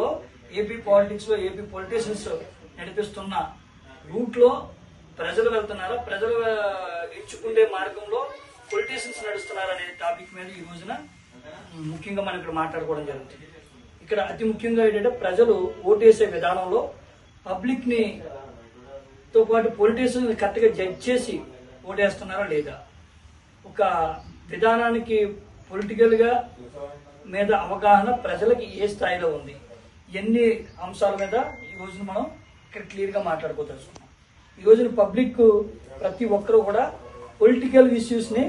లో ఏపీ పాలిటిక్స్లో AP politicians నడిపిస్తున్న రూట్లో ప్రజలు వెళ్తున్నారా? ప్రజలు ఎంచుకునే మార్గంలో పొలిటీషియన్స్ నడుస్తున్నారా అనే టాపిక్ మీద ఈ రోజున ముఖ్యంగా మనం ఇక్కడ మాట్లాడుకోవడం జరుగుతుంది. ఇక్కడ అతి ముఖ్యంగా ఏంటంటే ప్రజలు ఓటేసే విధానంలో పబ్లిక్ని తో పాటు పొలిటీషియన్స్ కరెక్ట్గా జడ్జ్ చేసి ఓటేస్తున్నారా లేదా? ఒక విధానానికి పొలిటికల్గా మీద అవగాహన ప్రజలకి ఏ స్థాయిలో ఉంది? ఎన్ని అంశాల మీద ఈ రోజున మనం ఇక్కడ క్లియర్గా మాట్లాడుకోదలుచుకున్నాం. ఈ రోజున పబ్లిక్ ప్రతి ఒక్కరూ కూడా పొలిటికల్ ఇష్యూస్ని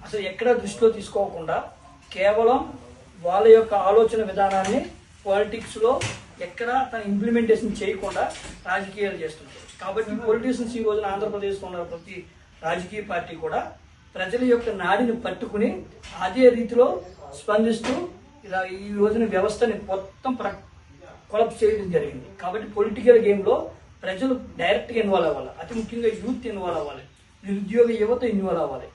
అసలు ఎక్కడ దృష్టిలో తీసుకోకుండా కేవలం వాళ్ళ యొక్క ఆలోచన విధానాన్ని పాలిటిక్స్లో ఎక్కడ తన ఇంప్లిమెంటేషన్ చేయకుండా రాజకీయాలు చేస్తుంటారు. కాబట్టి పొలిటీషియన్స్ ఈ రోజున ఆంధ్రప్రదేశ్లో ఉన్న ప్రతి రాజకీయ పార్టీ కూడా ప్రజల యొక్క నాడిని పట్టుకుని అదే రీతిలో స్పందిస్తూ ఇలా ఈ రోజున వ్యవస్థని మొత్తం ప్ర- కొలప్స్ చేయడం జరిగింది. కాబట్టి పొలిటికల్ గేమ్లో ప్రజలు డైరెక్ట్గా ఇన్వాల్వ్ అవ్వాలి. అతి ముఖ్యంగా యూత్ ఇన్వాల్వ్ అవ్వాలి. నిరుద్యోగ యువత ఇన్వాల్వ్ అవ్వాలి.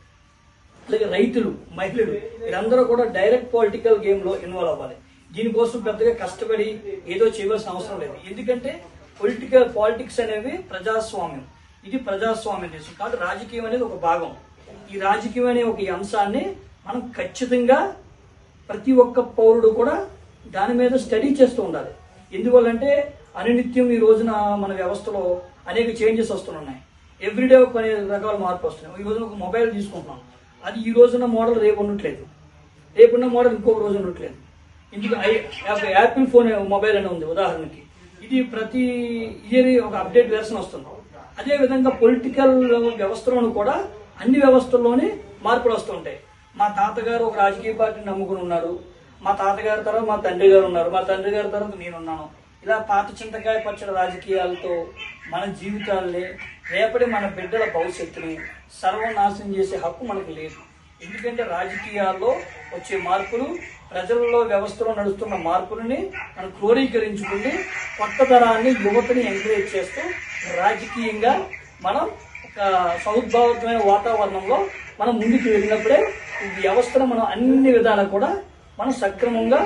అలాగే రైతులు మహిళలు వీరందరూ కూడా డైరెక్ట్ పొలిటికల్ గేమ్లో ఇన్వాల్వ్ అవ్వాలి. దీనికోసం పెద్దగా కష్టపడి ఏదో చేయవలసిన అవసరం లేదు. ఎందుకంటే పొలిటికల్ పాలిటిక్స్ అనేవి ప్రజాస్వామ్యం. ఇది ప్రజాస్వామ్య దేశం. కాదు రాజకీయం అనేది ఒక భాగం. ఈ రాజకీయం అనే ఒక అంశాన్ని మనం ఖచ్చితంగా ప్రతి ఒక్క పౌరుడు కూడా దాని మీద స్టడీ చేస్తూ ఉండాలి. ఎందువల్లంటే అనునిత్యం ఈ రోజున మన వ్యవస్థలో అనేక చేంజెస్ వస్తున్నాయి. ఎవ్రీడే కొన్ని రకాల మార్పు వస్తున్నాయి. ఈ రోజున ఒక మొబైల్ తీసుకుంటున్నాం. అది ఈ రోజున మోడల్ రేపు ఉండట్లేదు. రేపున్న మోడల్ ఇంకొక రోజు ఉండట్లేదు. ఇందుకు ఐ- యాపిల్ ఫోన్ మొబైల్ అని ఉంది ఉదాహరణకి. ఇది ప్రతి ఇయర్ ఒక అప్డేట్ వెర్షన్ వస్తుంది. అదే విధంగా పొలిటికల్ వ్యవస్థలోను కూడా అన్ని వ్యవస్థల్లోనే మార్పులు వస్తుంటాయి మా తాతగారు ఒక రాజకీయ పార్టీని నమ్ముకుని ఉన్నారు. మా తాతగారి తర్వాత మా తండ్రి గారు ఉన్నారు. మా తండ్రి గారి తర్వాత నేనున్నాను. ఇలా పాత చింతకాయ పచ్చడి రాజకీయాలతో మన జీవితాల్ని రేపటి మన బిడ్డల భవిష్యత్తుని సర్వనాశనం చేసే హక్కు మనకు లేదు. ఎందుకంటే రాజకీయాల్లో వచ్చే మార్పులు ప్రజల్లో వ్యవస్థలో నడుస్తున్న మార్పులని మనం క్రోడీకరించుకుని కొత్త తరాన్ని యువతని ఎంకరేజ్ చేస్తూ రాజకీయంగా మనం ఒక సౌద్భావమైన వాతావరణంలో మనం ముందుకు వెళ్ళినప్పుడే ఈ వ్యవస్థను మనం అన్ని విధాలా కూడా మనం సక్రమంగా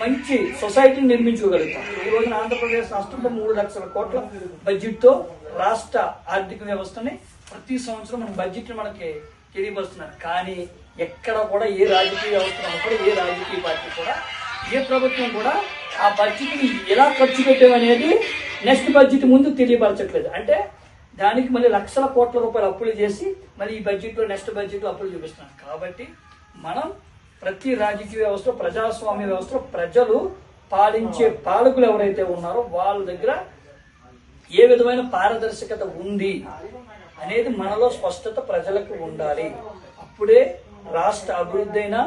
మంచి సొసైటీని నిర్మించుకోగలుగుతాం. ఈ రోజున ఆంధ్రప్రదేశ్ రాష్ట్రంలో మూడు లక్షల కోట్ల బడ్జెట్తో రాష్ట్ర ఆర్థిక వ్యవస్థని ప్రతి సంవత్సరం మన బడ్జెట్ మనకి తెలియపరుస్తున్నారు. కానీ ఎక్కడ కూడా ఏ రాజకీయ వ్యవస్థ కూడా ఏ రాజకీయ పార్టీ కూడా ఏ ప్రభుత్వం కూడా ఆ బడ్జెట్ని ఎలా ఖర్చు పెట్టామనేది నెక్స్ట్ బడ్జెట్ ముందు తెలియపరచట్లేదు. అంటే దానికి మళ్ళీ లక్షల కోట్ల రూపాయలు అప్పులు చేసి మళ్ళీ ఈ బడ్జెట్లో నెక్స్ట్ బడ్జెట్ అప్పులు చూపిస్తున్నారు. కాబట్టి మనం ప్రతి రాజకీయ వ్యవస్థ ప్రజాస్వామ్య వ్యవస్థలో ప్రజలు పాలించే పాలకులు ఎవరైతే ఉన్నారో వాళ్ళ దగ్గర ఏ విధమైన పారదర్శకత ఉంది అనేది మనలో స్పష్టత ప్రజలకు ఉండాలి. అప్పుడే రాష్ట్ర అభివృద్ధి అయినా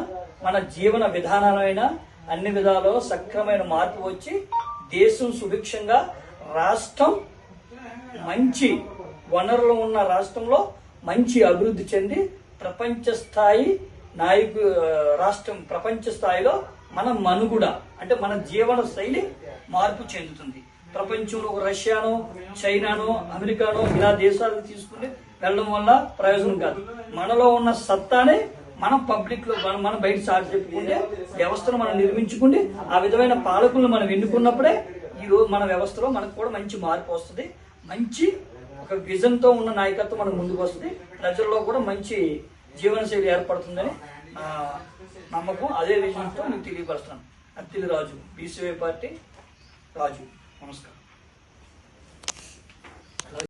మన జీవన విధానాలైనా అన్ని విధాలలో సక్రమైన మార్పు వచ్చి దేశం సుభిక్షంగా రాష్ట్రం మంచి వనరులు ఉన్న రాష్ట్రంలో మంచి అభివృద్ధి చెంది ప్రపంచ స్థాయి నాయకు రాష్ట్రం ప్రపంచ స్థాయిలో మన మనుగుడ అంటే మన జీవన శైలి మార్పు చెందుతుంది. ప్రపంచంలో ఒక రష్యానో చైనానో అమెరికానో ఇలా దేశాలు తీసుకుని వెళ్ళడం వల్ల ప్రయోజనం కాదు. మనలో ఉన్న సత్తానే మనం పబ్లిక్లో మనం మనం బయట సాటి చెప్పుకుంటే వ్యవస్థను మనం నిర్మించుకుంటే ఆ విధమైన పాలకులను మనం ఎన్నుకున్నప్పుడే ఈ రోజు మన వ్యవస్థలో మనకు కూడా మంచి మార్పు వస్తుంది. మంచి ఒక విజన్తో ఉన్న నాయకత్వం మనకు ముందుకు వస్తుంది. ప్రజల్లో కూడా మంచి జీవనశైలి ఏర్పడుతుందని నమ్మకం అదే విజయంతో నేను తెలియపరుస్తున్నాను. అత్తిలి రాజు బీసీవై పార్టీ రాజు. నమస్కారం.